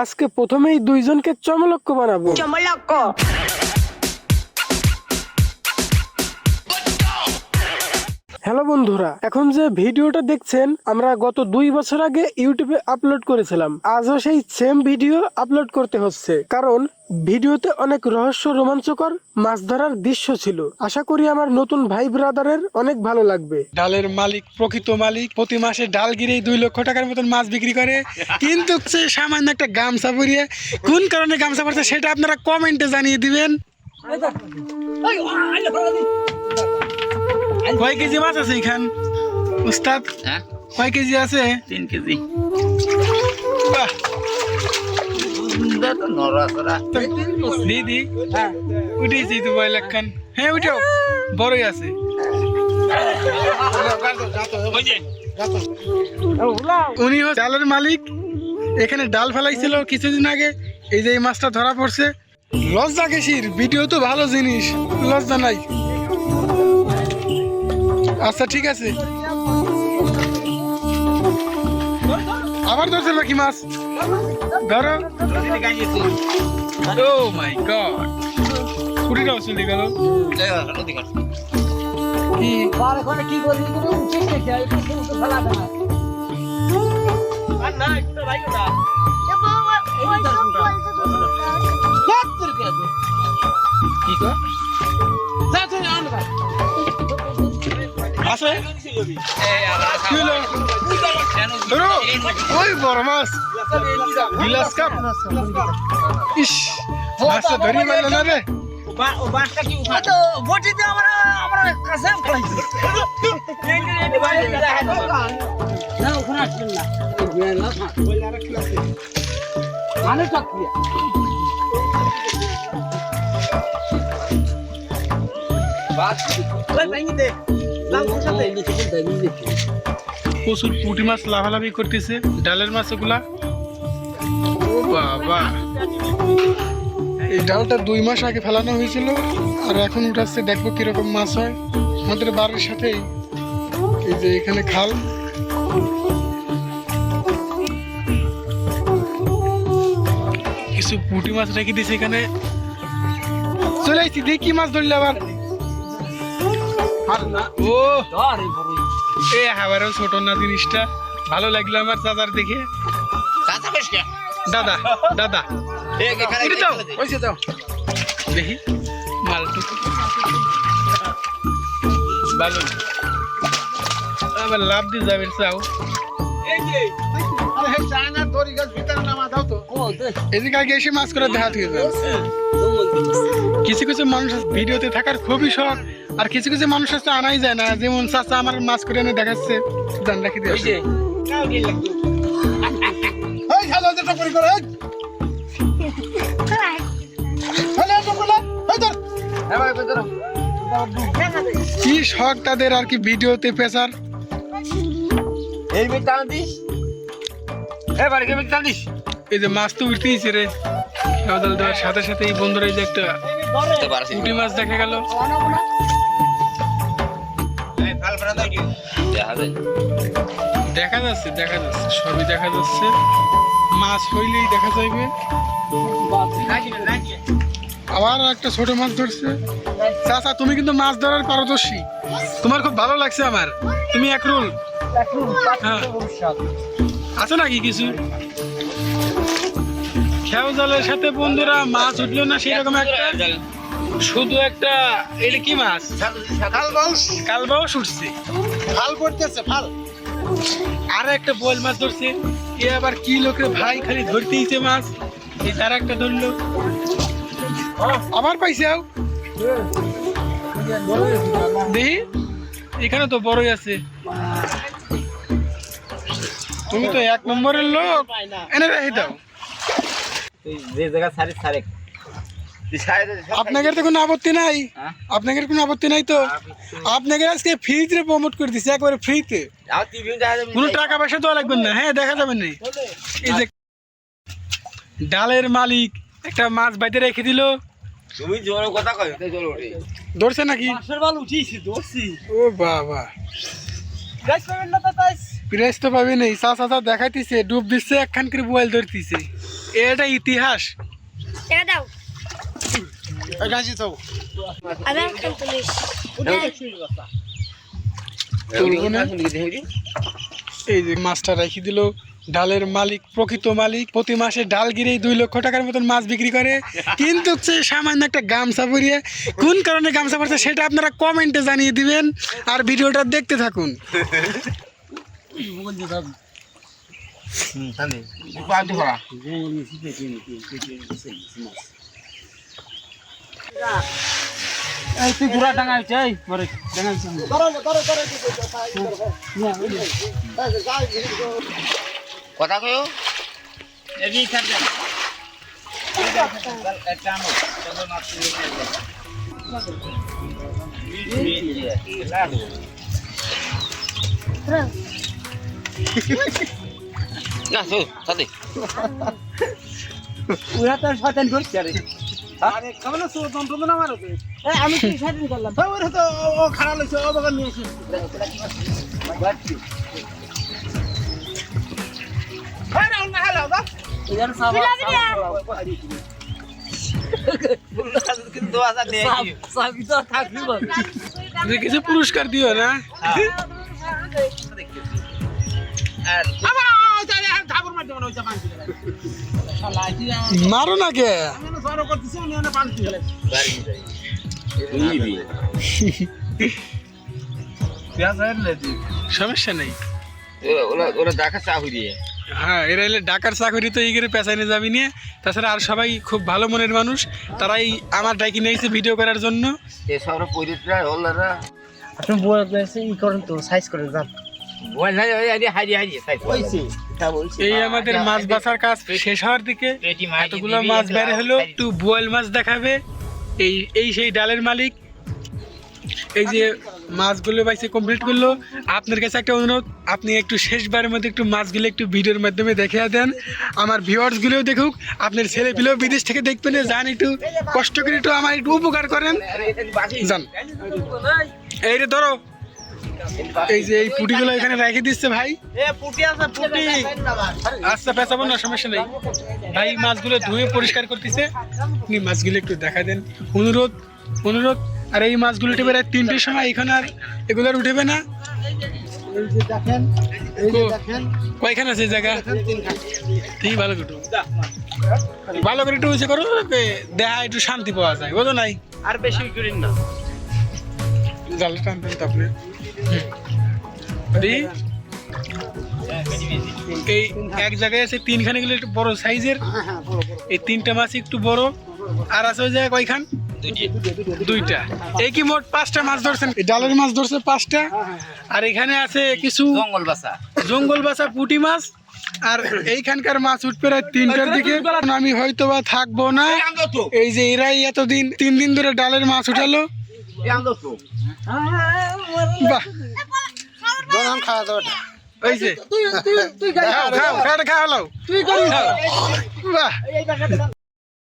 আজকে প্রথমেই দুইজনকে চমলক্ষ বানাবো। চমলক্ষ হ্যালো বন্ধুরা এখন যে ভিডিওটা দেখছেন আমরা গত দুই বছর আগে ইউটিউবে আপলোড করেছিলাম আজও সেই সেম ভিডিও আপলোড করতে হচ্ছে কারণ ভিডিওতে অনেক রহস্য রোমাঞ্চকর মাছ ধরার দৃশ্য ছিল আশা করি আমার নতুন ভাই ব্রাদারের অনেক ভালো লাগবে ডালের মালিক প্রকৃত মালিক প্রতি মাসে ডাল গিরেই দুই লক্ষ টাকার মতন মাছ বিক্রি করে কিন্তু সে সামান্য একটা গামছা পরিয়ে কোন কারণে গামছা পরছে সেটা আপনারা কমেন্টে জানিয়ে দিবেন কয় কেজি মাছ আছে এখান? উস্তাদ হ্যাঁ? কয় কেজি আছে? তিন কেজি। বাহ, তো নড়াচড়া দিদি উঠেছি তো বয় লাখান হ্যাঁ উঠাও বড়ই আছে। উনি ডালের মালিক। এখানে ডাল ফেলাইছিল কিছুদিন আগে। এই যে এই মাছটা ধরা পড়ছে। লজ্জা কেসির? ভিডিও তো ভালো জিনিস। লজ্জা নাই। আচ্ছা ঠিক আছে। আবার ধরছে নাকি মাছ? ধরো। ও মাই গড কুড়িটাও চলে গেল কি? কি কর? আছে? ধরো। ওই বড় মাছ। গিলাস কাপ। ইস মাছটা ধরিয়ে মারলো না রে। প্রচুর পুঁটি মাছ লাভালাভি করতেছে ডালের মাছ ওগুলা। ও বাবা। এই ডালটা দুই মাস আগে ফেলানো হয়েছিল আর এখন উঠাচ্ছে দেখব কীরকম মাছ হয়। আমাদের বাড়ির সাথেই এই যে এখানে খাল। কিছু পুঁটি মাছ রেখে দিয়েছে এখানে। চলে আসছি দেখি কি মাছ ধরলে আবার। ও। এ হাবারও ছোট না জিনিসটা। ভালো লাগল আমার চাচার দেখে। দাদা দাদা। দেখি। মালটুকু। ভালো আবার লাভ দিয়ে যাবে চাও। মাছ করে দেখা কিছু কিছু মানুষ ভিডিওতে থাকার খুবই শখ আর কিছু কিছু মানুষ আছে আনাই যায় না। যেমন চাচা আমার মাছ করে এনে দেখাচ্ছে দান রাখি দিয়ে কি শখ তাদের আর কি ভিডিওতে পেশার। এই মিট টান দিস এ বাড়ি কে মিট টান দিস এই যে মাছ তো উঠতেইছে রে। কাদাল দেওয়ার সাথে সাথে এই বন্ধুরা এই যে একটা পুঁটি মাছ দেখা গেল। দেখা যাচ্ছে দেখা যাচ্ছে সবই দেখা যাচ্ছে। মাছ হইলেই দেখা যাইবে। আবার একটা ছোট মাছ ধরছে। চাচা তুমি কিন্তু মাছ ধরার পারদর্শী। তোমার খুব ভালো লাগছে আমার। তুমি এক রোল। আছে নাকি কিছু? খেয়াও জালের সাথে বন্ধুরা মাছ উঠল না সেরকম একটা? শুধু একটা এটা কি মাছ? কালবাউস উঠছে। ফাল পড়তেছে ফাল আর একটা বল মাছ ধরছে। এ আবার কি লোকের ভাই খালি ধরতেইছে মাছ? এই তার একটা ধরলো। আবার পাইছাও দেখি। এখানে তো বড়ই আছে। তুমি তো এক নম্বরের লোক। এনে রেখে দাও। যে জায়গা সারি সারে আপনাদের তো কোনো আপত্তি নাই? হ্যাঁ? আপনাদের কোনো আপত্তি নাই তো? আপনাদের আজকে ফ্রিতে প্রমোট করে দিচ্ছে একবারে ফ্রিতে। কোনো টাকা পয়সা দেওয়া লাগবে না। হ্যাঁ দেখা যাবে না। এই যে ডালের মালিক একটা মাছ বাইতে রেখে দিল। তুমি জোর কথা কই জোর ওঠে ধরছে নাকি? মাছের বাল উঠিয়েছি ধরছি। ও বাবা। পাবেন না তো তাই প্রাইজ তো পাবি নেই চা চা দেখাইতেছে ডুব দিচ্ছে একখান করে মোবাইল ধরতেছে। এটা ইতিহাস। দাও। গাছি তো এই যে মাছটা রেখে দিল। ডালের মালিক প্রকৃত মালিক প্রতি মাসে ডাল গিরেই দুই লক্ষ টাকার মতন মাছ বিক্রি করে। কিন্তু হচ্ছে সামান্য একটা গামছা পরিয়ে কোন কারণে গামছা পরছে সেটা আপনারা কমেন্টে জানিয়ে দিবেন। আর ভিডিওটা দেখতে থাকুন। itu gura tangan aja, mari jangan itu ini. Kota kau? Jadi kerja. Kamu, kamu Terus. না তো সাথে। ওরা তো শয়তান করছে আরে। আরে কেমন আছো না মারো আমি কি করলাম? ওরা তো ও খারাপ লাগছে ও বাগান নিয়ে এসে কিন্তু আশা নেই যে কিছু পুরস্কার দিও না? মারো না কে? সমস্যা নেই। ওরা ওরা দেখা চাকরি দিয়ে। হ্যাঁ এরা এলে ডাকার চাকরি তো এইগেরে পেঁচাইনে যাবি নিয়ে। তাছাড়া আর সবাই খুব ভালো মনের মানুষ। তারাই আমার ডাকি নিয়েছে ভিডিও করার জন্য। এ সব পরিত্রা ওলারা আপনি বই ই করেন তো সাইজ করেন যান। এই আমাদের মাছ বাছার কাজ শেষ হওয়ার দিকে এতগুলো মাছ বের হলো একটু বোয়াল মাছ দেখাবে। এই এই সেই ডালের মালিক। এই যে মাছগুলো বাইসে কমপ্লিট করল। আপনার কাছে একটা অনুরোধ আপনি একটু শেষবারের মধ্যে একটু মাছগুলো একটু ভিডিওর মাধ্যমে দেখিয়ে দেন। আমার ভিউয়ার্স গুলোও দেখুক আপনার ছেলে পিলেও বিদেশ থেকে দেখবেন যান একটু কষ্ট করে একটু আমার একটু উপকার করেন। যান। এই রে ধরো। এই যে এই পুটিগুলো এখানে রেখে দিচ্ছে ভাই। এ পুটি আছে পুটি। আচ্ছা পেঁচাবো না সমস্যা নেই। ভাই মাছগুলো ধুয়ে পরিষ্কার করতেছে। আপনি মাছগুলো একটু দেখা দেন। অনুরোধ অনুরোধ। আর এই মাছগুলো উঠে বেড়ায় তিনটের সময় এখানে আর এগুলো আর উঠেবে না। কয়খানে আছে এই জায়গা? ঠিক ভালো করে একটু ভালো করে একটু উঁচু করো দেহা একটু শান্তি পাওয়া যায়। বোঝো নাই? আর বেশি করেন না। জালটা টানতেন তো আপনি। এই এক জায়গায় আছে তিনখানে গুলো একটু বড় সাইজের। হ্যাঁ হ্যাঁ বড় বড়। এই তিনটা মাছ একটু বড়। আর আছে ওই জায়গায় কয়খান? দুইটা। এই কি মোট পাঁচটা মাছ ধরছেন? ডালের মাছ ধরছে পাঁচটা। আর এখানে আছে কিছু জঙ্গল বাসা জঙ্গল বাসা পুঁটি মাছ। আর এইখানকার মাছ উঠবে রাত তিনটার দিকে। আমি হয়তো বা থাকব না। এই যে এরাই এতদিন তিন দিন ধরে ডালের মাছ উঠালো। তো। বাহ। জনাম খাওয়া দাওয়াটা। ওই খাও খাও খাও খাও। তুই করিস বাহ।